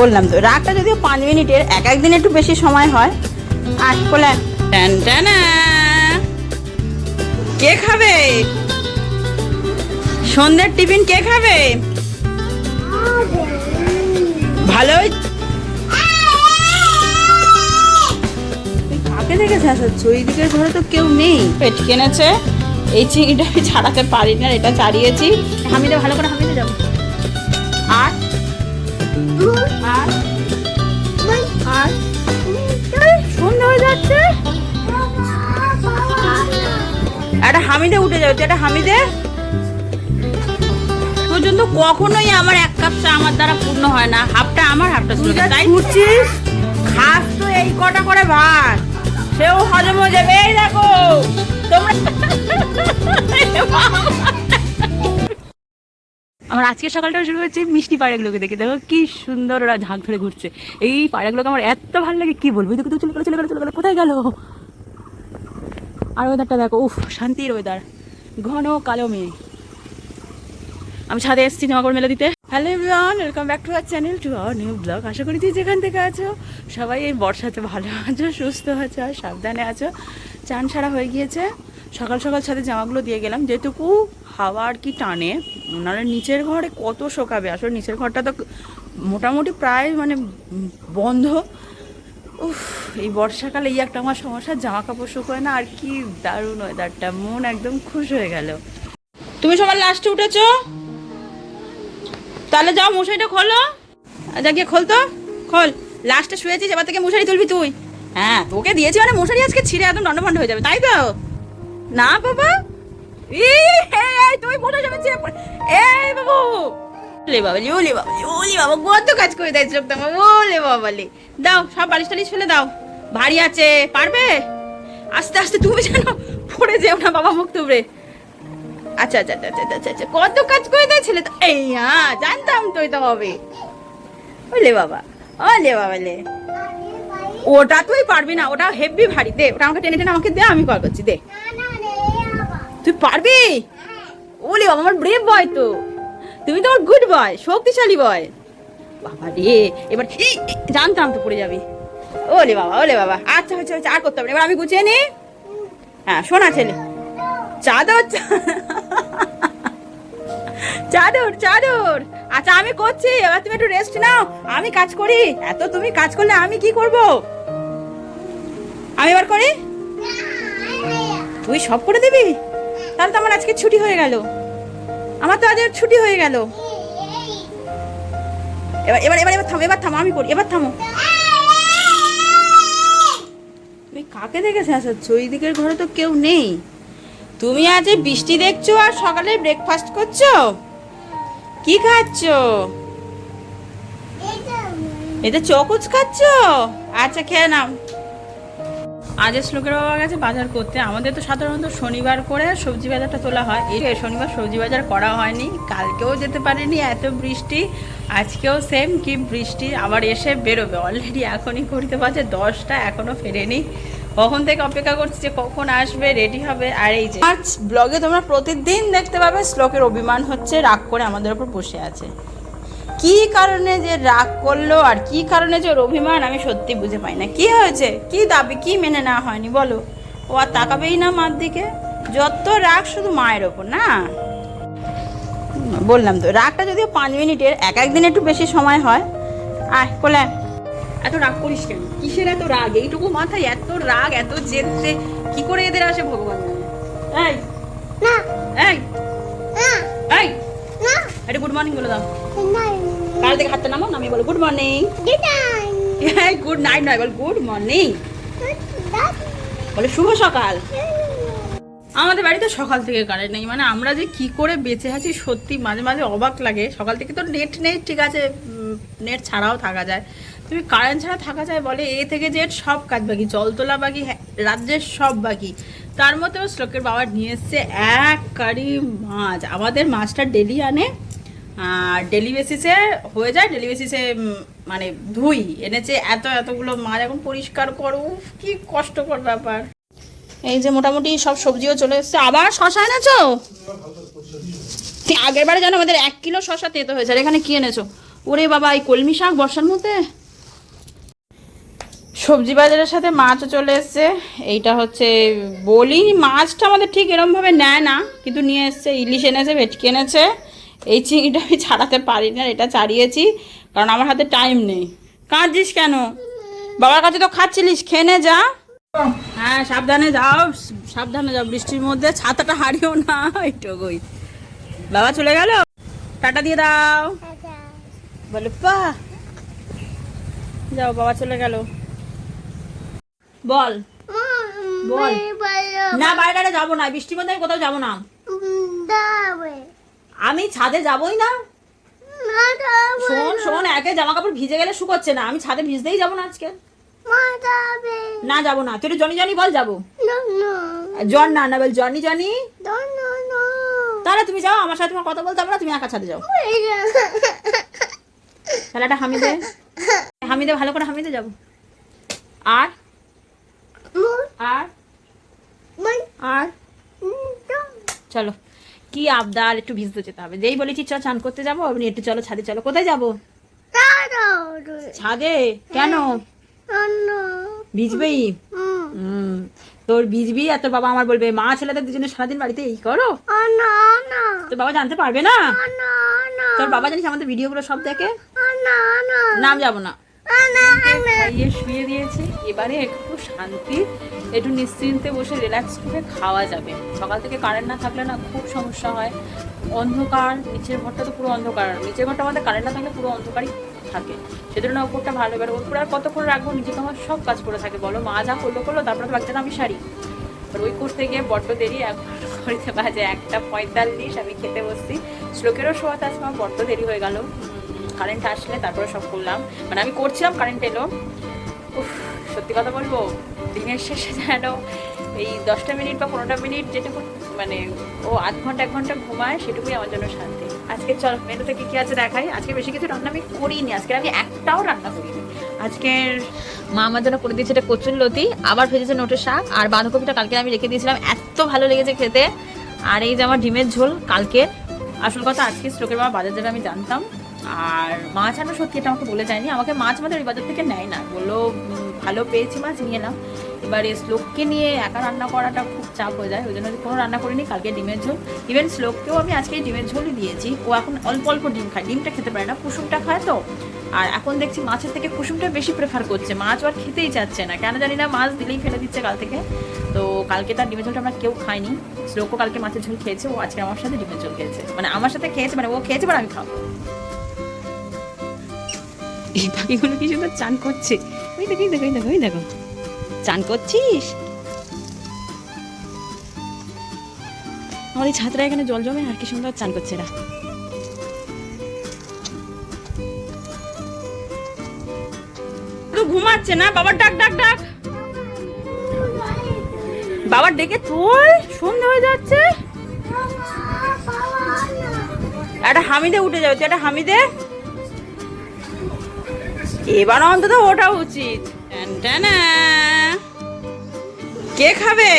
বললাম তো রাগটা যদিও পাঁচ মিনিটের এক একদিন একটু বেশি সময় হয়। আর বলে টান টানা। কে খাবে? সন্ধ্যের টিফিন কে খাবে? ভালোই তুই কাকে দেখে শাসাচ্ছ ওই দিকের ঘরে তো কেউ নেই। পেট কেনেছে? এই চিংড়িটা আমি ছাড়াতে পারি না এটা ছাড়িয়েছি হামিদে ভালো করে হামিদে যাব। আর হামিদে উঠে যাবে। তুই একটা হামিদে? পর্যন্ত কখনোই আমার এক কাপ চা আমার দ্বারা পূর্ণ হয় না। হাফটা আমার হাফটা ছিল তাই ঘুরছিস? খাস তো এই কটা করে ভাত। সেও হজম হয়ে যাবে। এই দেখো তোমরা আমার আজকে সকালটা শুরু হয়েছে মিষ্টি পায়রাগুলোকে দেখে। দেখো কি সুন্দর ওরা ঝাঁক ধরে ঘুরছে। এই পায়রাগুলোকে আমার এত ভালো লাগে। কি বলব? দেখো চলে গেলো চলে গেলো চলে গেলো কোথায় গেল? আর ওয়েদারটা দেখো, উফ, শান্তির ওয়েদার ঘন কালো মেয়ে আমি ছাদে এসেছি জামা কাপড় মেলে দিতে। Hello everyone welcome back to our channel to our new blog আশা করি তুই যেখান থেকে আছো, সবাই এই বর্ষাতে ভালো আছো, সুস্থ আছো, আর সাবধানে আছো। চান সারা হয়ে গিয়েছে। সকাল সকাল ছাদে জামাগুলো দিয়ে গেলাম। যেটুকু হাওয়া আর কি টানে, নাহলে নিচের ঘরে কত শোকাবে। আসলে নিচের ঘরটা তো মোটামুটি প্রায় মানে বন্ধ। এই বর্ষাকালে এই একটা আমার সমস্যা জামা কাপড় শুকোয় না আর কি দারুণ ওয়েদারটা মন একদম খুশ হয়ে গেল। তুমি সবার লাস্টে উঠেছো? তাহলে যাও মশারিটা খোলো। যা গিয়ে খোল তো খোল। লাস্টে শুয়েছিস এবার থেকে মশারি তুলবি তুই। হ্যাঁ তোকে দিয়েছি মানে মশারি আজকে ছিঁড়ে একদম দণ্ডভণ্ড হয়ে যাবে তাই তো? না বাবা? এই, তুই মশারি যাবে এই বাবু! ওলে বাবা ওলে বাবা ওলে বাবা কত কাজ করে দেয় চোখ তোমার ওলে বাবা দাও সব বালিশ টালিশ ফেলে দাও। ভারী আছে পারবে? আস্তে আস্তে তুমি জানো পড়ে যেও না বাবা মুখ তুবড়ে। আচ্ছা আচ্ছা আচ্ছা আচ্ছা আচ্ছা আচ্ছা কত কাজ করে দেয় ছেলে তো? এই হ্যাঁ জানতাম তো এটা হবে। ওলে বাবা ওলে বাবা লে। ওটা তুই পারবি না ওটা হেভি ভারী দে ওটা আমাকে টেনে টেনে আমাকে দে আমি কল করছি দে। তুই পারবি? ওলে বাবা আমার ব্রেভ বয় তো। তুমি তো আমার গুড বয় শক্তিশালী বয় বাবা রে, এবার জানতাম তো পড়ে যাবি। ওলে বাবা ওলে বাবা। আচ্ছা হচ্ছে হচ্ছে আর করতে হবে এবার আমি গুছিয়ে নি। হ্যাঁ শোনা ছেলে চাদর চাদর চাদর। আচ্ছা আমি করছি। এবার তুমি একটু রেস্ট নাও। আমি কাজ করি। এত তুমি কাজ করলে আমি কি করব? আমি এবার করি? তুই সব করে দিবি? তাহলে তো আমার আজকে ছুটি হয়ে গেল। আমার তো আজ ছুটি হয়ে গেল। এবার এবার এবার এবার থামো এবার থামো আমি করি এবার থামো। তুমি কাকে দেখে শেষাচ্ছ? ওই দিকের ঘরে তো কেউ নেই। তুমি আজ বৃষ্টি দেখছ আর সকালে ব্রেকফাস্ট করছ? কি খাচ্ছো? এতে চকুচ খাচ্ছো? আচ্ছা খেয়ে নাও। আজ শ্লোকের বাবা গেছে বাজার করতে। আমাদের তো সাধারণত শনিবার করে সবজি বাজারটা তোলা হয়। এই শনিবার সবজি বাজার করা হয়নি, কালকেও যেতে পারেনি এত বৃষ্টি, আজকেও সেম কি বৃষ্টি, আবার এসে বেরোবে। অলরেডি এখনই ঘুরতে পারছে দশটা এখনও ফেরেনি। কখন থেকে অপেক্ষা করছি যে কখন আসবে রেডি হবে, আর এই যে আজ ব্লগে তোমরা প্রতিদিন দেখতে পাবে শ্লোকের অভিমান হচ্ছে, রাগ করে আমাদের ওপর বসে আছে। কি কারণে যে রাগ করল আর কি কারণে যে ওর অভিমান আমি সত্যি বুঝে পাই না। কি হয়েছে? কি দাবি? কি মেনে নেওয়া হয়নি? বলো। ও আর তাকাবেই না মার দিকে। যত রাগ শুধু মায়ের ওপর না? বললাম তো রাগটা যদিও পাঁচ মিনিটের এক একদিন একটু বেশি সময় হয়। আয় কোলে এত রাগ করিস কেন? কিসের এত রাগ? এইটুকু মাথায় এত রাগ এত জেদতে কি করে এদের আসে ভগবান এই এই এই। একটা গুড মর্নিং বলে দাও। কাল থেকে হাতটা নামো নামিয়ে বলো গুড মর্নিং গুড নাইট নয় বল গুড মর্নিং বলে শুভ সকাল. আমাদের বাড়িতে সকাল থেকে কারেন্ট নেই মানে আমরা যে কি করে বেঁচে আছি সত্যি মাঝে মাঝে অবাক লাগে। সকাল থেকে তো নেট নেই ঠিক আছে নেট ছাড়াও থাকা যায়। তুমি কারেন্ট ছাড়া থাকা যায় বলে এ থেকে জেড সব কাজ বাকি জল তোলা বাকি হ্যাঁ, রাজ্যের সব বাকি। তার মধ্যেও শ্লোকের বাবা নিয়ে এসছে এক কারি মাছ। আমাদের মাছটা ডেলি আনে ডেলি বেসিসে হয়ে যায় ডেলি বেসিসে মানে ধুই। এনেছে এত, এতগুলো মাছ, এখন পরিষ্কার করো। কি কষ্টকর ব্যাপার। এই যে মোটামুটি সব সবজিও চলে এসছে। আবার শশা এনেছো? আগের বারে জানো আমাদের এক কিলো শশা তেতো হয়েছে, আর এখানে কি এনেছো? ওরে বাবা, এই কলমি শাক বর্ষার মধ্যে? সবজি বাজারের সাথে মাছও চলে এসছে। এইটা হচ্ছে বলি। মাছটা আমাদের ঠিক এরমভাবে নেয় না, কিন্তু নিয়ে এসছে, ইলিশ এনেছে, ভেটকি এনেছে। এই চিংড়িটা আমি ছাড়াতে পারি না এটা ছাড়িয়েছি কারণ আমার হাতে টাইম নেই। কাঁদছিস কেন? বাবার কাছে তো খাচ্ছিলিস খেয়ে নে যা। হ্যাঁ সাবধানে যাও সাবধানে যাও বৃষ্টির মধ্যে ছাতাটা হারিও না এইটুকুই। বাবা চলে গেল? টাটা দিয়ে দাও। বলে পা যাও বাবা চলে গেল। বল। বল। না বাইরে যাব না বৃষ্টির মধ্যে আমি কোথাও যাব না। আমি ছাদে যাবোই না। শোন শোন একে জামা কাপড় ভিজে গেলে শুকোচ্ছে না আমি ছাদে ভিজতেই যাব না আজকে। না যাব না তুই জনি জনি বল যাব। জন না। না বল জনি জনি। তাহলে তুমি যাও আমার সাথে তোমার কথা বলতে হবে না তুমি একা ছাদে যাও। তাহলে একটা হামিদে। হামিদে ভালো করে হামিদে যাব। আর? আর? আর? চলো। কি আবদার? একটু ভিজতে যেতে হবে। যেই বলেছি চ চান করতে যাব। আপনি একটু চলো ছাদে চলো। কোথায় যাব? ছাদে? কেন? ভিজবেই? হুম। তোর ভিজবি আর তোর বাবা আমার বলবে মা ছেলেদের দুজনে সারাদিন বাড়িতে এই করো? তোর বাবা জানতে পারবে না? তোর বাবা জানিস আমাদের ভিডিওগুলো সব দেখে? নাম যাব না। শুয়ে দিয়েছে। এবারে একটু শান্তি। একটু নিশ্চিন্তে বসে রিল্যাক্স করে খাওয়া যাবে। সকাল থেকে কারেন্ট না থাকলে না খুব সমস্যা হয়। অন্ধকার নিচের ঘরটা তো পুরো অন্ধকার। নিচের ঘরটা আমাদের কারেন্ট না থাকলে পুরো অন্ধকারই থাকে। সেজন্য না উপরটা ভালো এবার উপরে আর কতক্ষণ রাখব? নিজেকে আমার সব কাজ করে থাকে। বলো মা যা করল করল তারপরে তো বাচ্চাটা আমি সারি আর ওই করতে গিয়ে বড্ড দেরি। এখন বাজে একটা পঁয়তাল্লিশ। আমি খেতে বসছি। শ্লোকেরও শোয়াতে আজকে আমার বড্ড দেরি হয়ে গেল। কারেন্ট আসলে তারপরে সব করলাম। মানে আমি করছিলাম কারেন্ট এলো। উফ, সত্যি কথা বলব, দিনের শেষে যেন এই দশটা মিনিট বা পনেরোটা মিনিট যেটুকু মানে ও আধ ঘণ্টা, এক ঘণ্টা ঘুমায়, সেটুকুই আমার জন্য শান্তি। আজকে চল, মেনুতে কি কি আছে দেখাই? আজকে বেশি কিছু রান্না আমি করিনি, আজকে আমি একটাও রান্না করিনি। আজকের মা আমার জন্য করে দিয়েছে এটা কচুর লতি আবার ভেজেছে নোটের শাক, আর বাঁধাকপিটা কালকে আমি রেখে দিয়েছিলাম, এত ভালো লেগেছে খেতে। আর এই যে আমার ডিমের ঝোল কালকে। আসল কথা, আজকে স্ট্রোকের বাবা বাজার যাবে আমি জানতাম। আর মাছ আনা সত্যি এটা আমাকে বলে যায়নি, আমাকে মাছ আমাদের ওই বাজার থেকে নেয় না। বলল ভালো পেয়েছি মাছ, নিয়ে নাও। এবারে শ্লোককে নিয়ে একা রান্না করাটা খুব চাপ হয়ে যায়, ওই জন্য কোনো রান্না করিনি, কালকে ডিমের ঝোল। ইভেন শ্লোককেও আমি আজকে ডিমের ঝোলই দিয়েছি। ও এখন অল্প অল্প ডিম খায়, ডিমটা খেতে পারে না, কুসুমটা খায় তো। আর এখন দেখছি মাছের থেকে কুসুমটা বেশি প্রেফার করছে, মাছ আর খেতেই চাচ্ছে না। কেন জানি না, মাছ দিলেই ফেলে দিচ্ছে কাল থেকে। তো কালকে তার ডিমের ঝোলটা আমরা কেউ খাইনি। শ্লোকও কালকে মাছের ঝোল খেয়েছে, ও আজকে আমার সাথে ডিমের ঝোল খেয়েছে। মানে আমার সাথে খেয়েছে মানে ও খেয়েছে মানে আমি খাব। এই পাখিগুলো কি সুন্দর চান করছে? ওই দেখো দেখো দেখো ওই দেখো। চান করছিস? আমাদের ছাত্রা এখানে জল জমে, আর কি সুন্দর চান করছে এরা। ঘুমাচ্ছে না? বাবার ডাক ডাক ডাক। বাবার ডেকে তোর সন্ধ্যা হয়ে যাচ্ছে। একটা হামিদে উঠে যাবে, তুই একটা হামিদে। এবার অন্তত ওঠা উচিত। কে খাবে?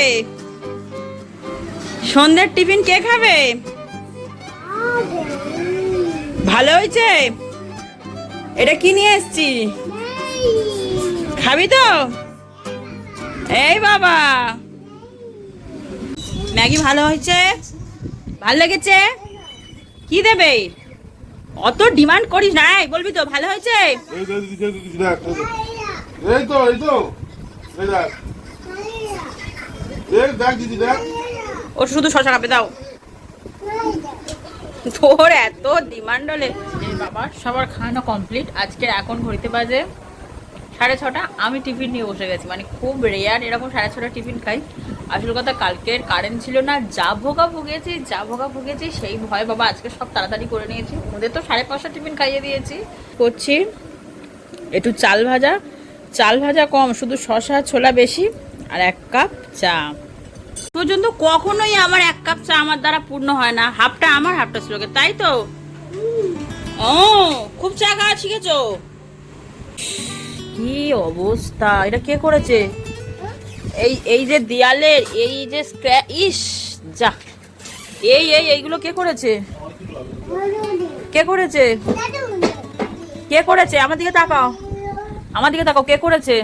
সন্ধ্যের টিফিন কে খাবে? ভালো হয়েছে? এটা কি নিয়ে এসছি? খাবি তো? এই বাবা। ম্যাগি ভালো হয়েছে? ভালো লেগেছে? কি দেবে? অত ডিমান্ড করিস না এই, বলবি তো ভালো হয়েছে? এই তো, এই তো, এই দেখ, এই তো এই তো এই দেখ। দিদি দেখ। ও শুধু শশা খাবে দাও। তোর এত ডিমান্ড হলে। এই বাবা সবার খাওয়ানো কমপ্লিট। আজকের এখন ঘড়িতে বাজে সাড়ে ছটা। আমি টিফিন নিয়ে বসে গেছি মানে খুব রেয়ার এরকম সাড়ে ছটা টিফিন খাই। আসল কথা, কালকের কারেন্ট ছিল না, যা ভোগা ভুগেছি, যা ভোগা ভুগেছি, সেই ভয় বাবা আজকে সব তাড়াতাড়ি করে নিয়েছি। ওদের তো সাড়ে পাঁচটা টিফিন খাইয়ে দিয়েছি। করছি একটু চাল ভাজা। চাল ভাজা কম, শুধু শশা ছোলা বেশি আর এক কাপ চা। পর্যন্ত কখনোই আমার এক কাপ চা আমার দ্বারা পূর্ণ হয় না। হাফটা আমার, হাফটা শ্লোকের তাই তো? ও, খুব চা খাওয়া শিখেছো কি অবস্থা? এটা কে করেছে? এই এই যে দেয়ালের, এই যে স্ক্র্যা- ইস, যা। এই এই, এইগুলো কে করেছে? কে করেছে? কে করেছে? আমার দিকে তাকাও। আমার দিকে তাকাও, কে করেছে?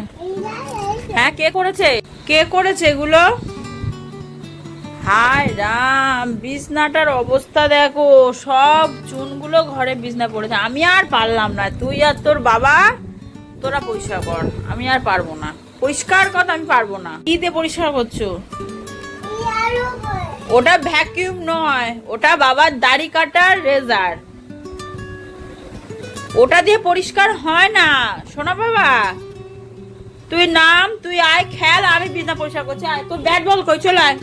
হ্যাঁ কে করেছে? কে করেছে এগুলো? হায় রাম, বিছনাটার অবস্থা দেখো। সব চুনগুলো ঘরে বিছনা পড়েছে। আমি আর পারলাম না। তুই আর তোর বাবা, তোরা পরিষ্কার কর। আমি আর পারব না। পরিষ্কার কথা আমি পারব না। কি দিয়ে পরিষ্কার করছ? ওটা ভ্যাকিউম নয় ওটা বাবার দাড়ি কাটার রেজার ওটা দিয়ে পরিষ্কার হয় না শোনা বাবা। তুই নাম তুই আয় খেল আমি বিছনা পরিষ্কার করছি। আয় তোর ব্যাট বল কই? চলে আয়।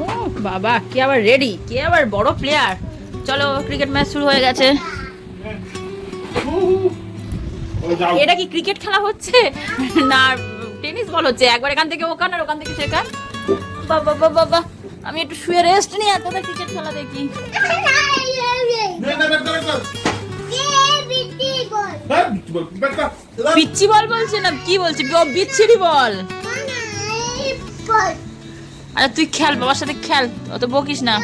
ও বাবা কি আবার রেডি কে আবার বড় প্লেয়ার চলো ক্রিকেট ম্যাচ শুরু হয়ে গেছে। এটা কি ক্রিকেট খেলা হচ্ছে? না টেনিস বল হচ্ছে, একবার এখান থেকে ওখান আর ওখান থেকে সেখান। বাবা বাবা বাবা আমি একটু শুয়ে রেস্ট নিই আর তোদের ক্রিকেট খেলা দেখি। পিচ্ছি বল বলছে না, কি বলছে? বিচ্ছিরি বল। আরে তুই খেল, বাবার সাথে খেল, অত বকিস না।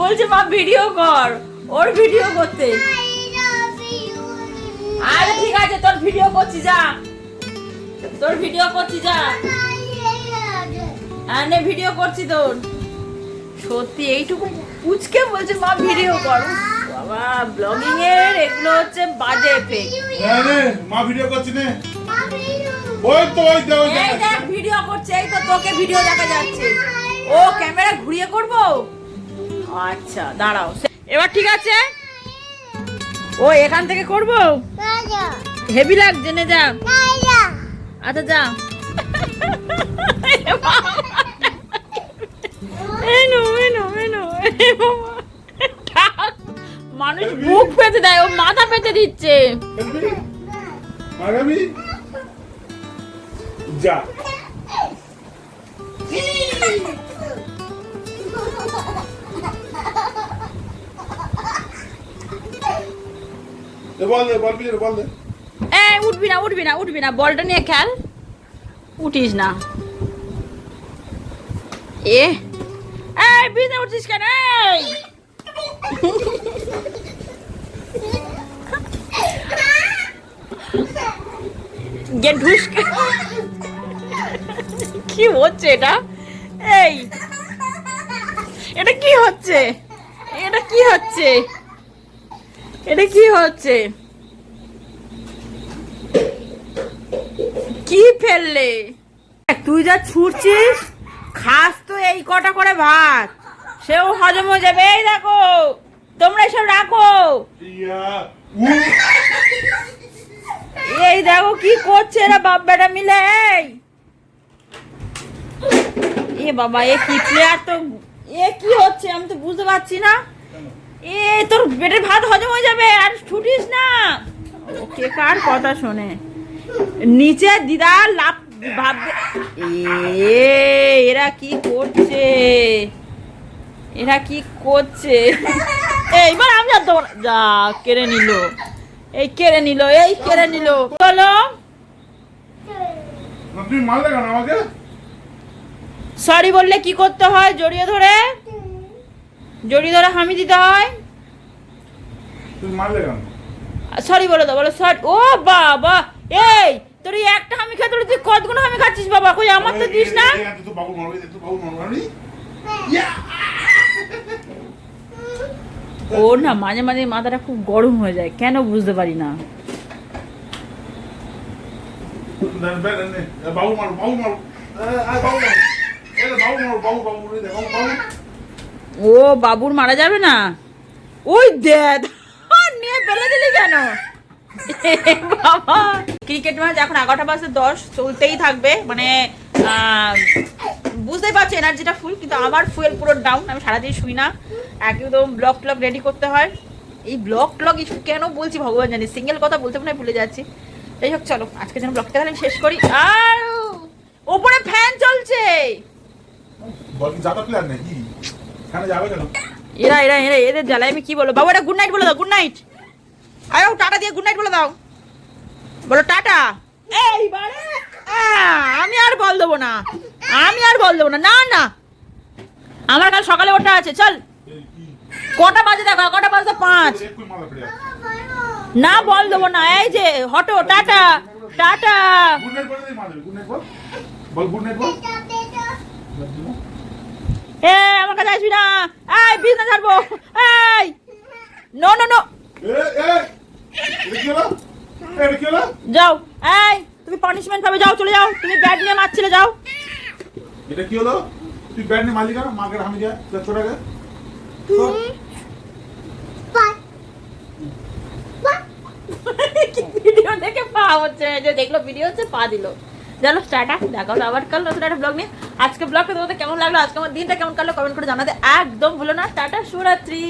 বলছে, মা ভিডিও কর। ওর ভিডিও করতে। আরে ঠিক আছে তোর ভিডিও করছি যা। তোর ভিডিও করছি যা। হ্যাঁ নে ভিডিও করছি তোর। সত্যি এইটুকু পুচকে বলছে মা ভিডিও কর। বাবা ব্লগিং এর এগুলো হচ্ছে বাজে এফেক্ট নে, মা ভিডিও করছি নে। ওই তো ওই তো ওই তো। এই দেখ ভিডিও করছে এই তো তোকে ভিডিও দেখা যাচ্ছে। ও ক্যামেরা ঘুরিয়ে করব? আচ্ছা দাঁড়াও এবার ঠিক আছে? ও এখান থেকে করব? হেভি লাগছে নে যা। আচ্ছা যা। মানুষ বুক পেতে দেয় ও মাথা পেতে দিচ্ছে। যা। উঠবি না উঠবি না উঠবি না, বলটা নিয়ে খেল। উঠিস না। এ কেন? কি হচ্ছে এটা? এই। এটা কি হচ্ছে? এটা কি হচ্ছে? এটা কি হচ্ছে? কি ফেললে? তুই যা ছুটছিস খাস তো এই কটা করে ভাত। সেও হজম হয়ে যাবে এই দেখো তোমরা এসব রাখো। এই দেখো কি করছে এরা বাপ বেটা মিলে এই। এ বাবা এ কি প্লেয়ার তো এ কি হচ্ছে আমি তো বুঝতে পারছি না। এ তোর পেটের ভাত হজম হয়ে যাবে আর ছুটিস না। কে কার কথা শোনে? নিচে দিদা লাভ ভাববে এ এরা কি করছে? এরা কি করছে? এইবার আমি আর দেবো যা কেড়ে নিল। এই কেড়ে নিল এই কেড়ে নিল। আমাকে? সরি বললে কি করতে হয় জড়িয়ে ধরে? জড়িয়ে ধরে হামি দিতে হয়? সরি বলে দাও বলো সরি ও বাবা! এই তোর একটা হামি খেতে তুই কতগুলো হামি খাচ্ছিস বাবা? কই আমার তো দিস না? ওর না মাঝে মাঝে মাথাটা খুব গরম হয়ে যায় কেন বুঝতে পারি না? বাবু মারো বাবু মারো বাবু মারো বাবু মারো বাবু বাবু বাবু। ও বাবুর মারা যাবে না? ওই দেখ নিয়ে ফেলে দিলি কেন? ক্রিকেট ম্যাচ এখন এগারোটা বাজে দশ, চলতেই থাকবে। মানে বুঝতেই পারছি এনার্জিটা ফুল কিন্তু আমার ফুয়েল পুরো ডাউন আমি সারাদিন শুই না। একদম ব্লগ ট্লগ রেডি করতে হয়। এই ব্লগ ট্লগ ইস্যু কেন বলছি ভগবান জানি সিঙ্গেল কথা বলতে মনে ভুলে যাচ্ছি। যাই হোক, চলো আজকে যেন ব্লগটা তাহলে শেষ করি। আর, ওপরে ফ্যান চলছে! যাবে কেন এরা এরা এরা এদের জ্বালায় আমি কি বলব? বাবু এটা গুড নাইট বলে দাও গুড নাইট আয় টাটা দিয়ে গুড নাইট বলে দাও। বলো টাটা। এইবারে? আমি আর বল দেবো না। আমি আর বল দেবো না। না না। আমার কাল সকালে ওটা আছে চল। কটা বাজে দেখো কটা বাজে পাঁচ। না বল দেবো না। এই যে হটো টাটা। টাটা। গুড নাইট বলে গুড নাইট বল। বল গুড নাইট বল। এ আমার কাছে আসবি না। এই বিজনেস ছাড়বো। এই। নো নো নো যাও। এই তুমি পানিশমেন্ট পাবে। যাও চলে যাও। তুমি ব্যাট নিয়ে মারছিলে যাও। এটা কি হলো? তুই ব্যাট নিয়ে মালিক না মাকে হামি যা ছোট। আগে ভিডিও দেখে পা হচ্ছে? যে দেখল ভিডিও হচ্ছে পা দিল। চলো টাটা দেখা তো আবার কাল নতুন একটা ব্লগ নিয়ে। আজকে ব্লগটা তোমাদের কেমন লাগল, আজকে আমার দিনটা কেমন কাটলো কমেন্ট করে জানাতে একদম ভুলো না। টাটা, শুভরাত্রি।